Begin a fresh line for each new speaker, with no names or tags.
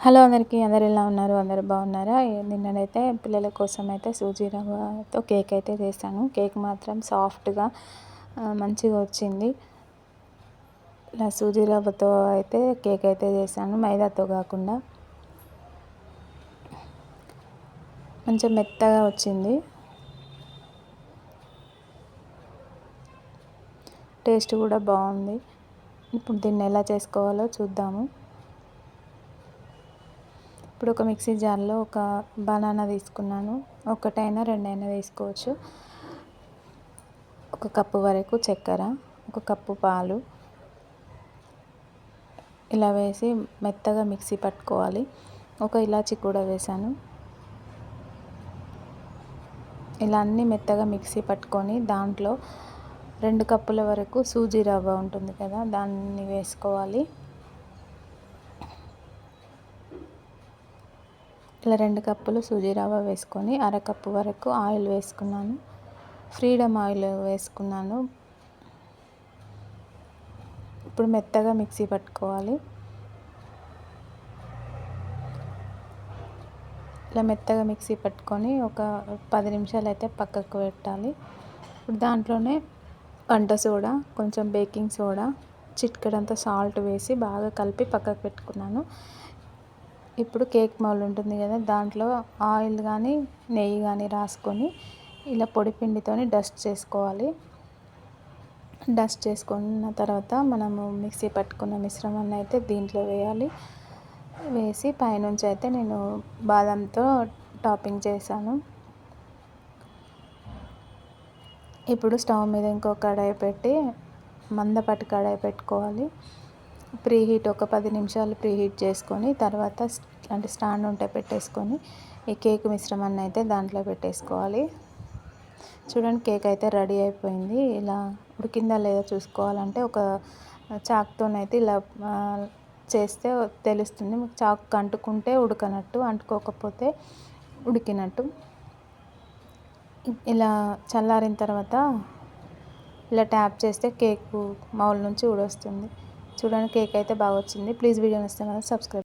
Hello అందరికీ అందరు ఎలా ఉన్నారు? అందరు బాగున్నారా? నిన్ననైతే పిల్లల కోసం అయితే సూజీ రవ్వతో కేక్ అయితే చేశాను. కేక్ మాత్రం సాఫ్ట్గా మంచిగా వచ్చింది. ఇలా సూజీ రవ్వతో అయితే కేక్ అయితే చేశాను మైదాతో కాకుండా. కొంచెం మెత్తగా వచ్చింది. టేస్ట్ కూడా బాగుంది. ఇప్పుడు దీన్ని ఎలా చేసుకోవాలో చూద్దాము. ఇప్పుడు ఒక మిక్సీ జార్లో ఒక బనానా తీసుకున్నాను. ఒకటైనా రెండైనా తీసుకోవచ్చు ఒక కప్పు వరకు చక్కెర ఒక కప్పు పాలు. ఇలా వేసి మెత్తగా మిక్సీ పట్టుకోవాలి. ఒక ఇలాచి కూడా వేసాను. ఇలా అన్నీ మెత్తగా మిక్సీ పట్టుకొని దాంట్లో రెండు కప్పుల వరకు సూజీ రవ్వ ఉంటుంది కదా దాన్ని వేసుకోవాలి. ఇట్లా రెండు కప్పులు సూజీ రవ్వ వేసుకొని అరకప్పు వరకు ఆయిల్ వేసుకున్నాను. ఫ్రీడమ్ ఆయిల్ వేసుకున్నాను. ఇప్పుడు మెత్తగా మిక్సీ పట్టుకోవాలి. ఇలా మెత్తగా మిక్సీ పట్టుకొని ఒక పది నిమిషాలు అయితే పక్కకు పెట్టాలి. ఇప్పుడు దాంట్లోనే వంట సోడా కొంచెం బేకింగ్ సోడా చిట్కడంతా సాల్ట్ వేసి బాగా కలిపి పక్కకు పెట్టుకున్నాను. ఇప్పుడు కేక్ మౌల్ ఉంటుంది కదా దాంట్లో ఆయిల్ కానీ నెయ్యి కానీ రాసుకొని ఇలా పొడి పిండితో డస్ట్ చేసుకోవాలి. డస్ట్ చేసుకున్న తర్వాత మనము మిక్సీ పట్టుకున్న మిశ్రమాన్ని అయితే దీంట్లో వేయాలి. వేసి పైనుంచి అయితే నేను బాదంతో టాపింగ్ చేశాను. ఇప్పుడు స్టవ్ మీద ఇంకో కడాయి పెట్టి మందపాటి కడాయి పెట్టుకోవాలి. ప్రీ హీట్ ఒక పది నిమిషాలు ప్రీ హీట్ చేసుకొని తర్వాత అంటే స్టాండ్ ఉంటే పెట్టేసుకొని ఈ కేక్ మిశ్రమాన్ని అయితే దాంట్లో పెట్టేసుకోవాలి. చూడండి కేక్ అయితే రెడీ అయిపోయింది. ఇలా ఉడికిందా లేదా చూసుకోవాలంటే ఒక చాక్తోనైతే ఇలా చేస్తే తెలుస్తుంది. మీకు చాక్ అంటుకుంటే ఉడకనట్టు అంటుకోకపోతే ఉడికినట్టు. ఇలా చల్లారిన తర్వాత ఇలా ట్యాప్ చేస్తే కేకు మౌల్ నుంచి ఊడొస్తుంది. చూడండి కేక్ అయితే బాగా వచ్చింది. ప్లీజ్ వీడియో ఇస్తే మనం సబ్స్క్రైబ్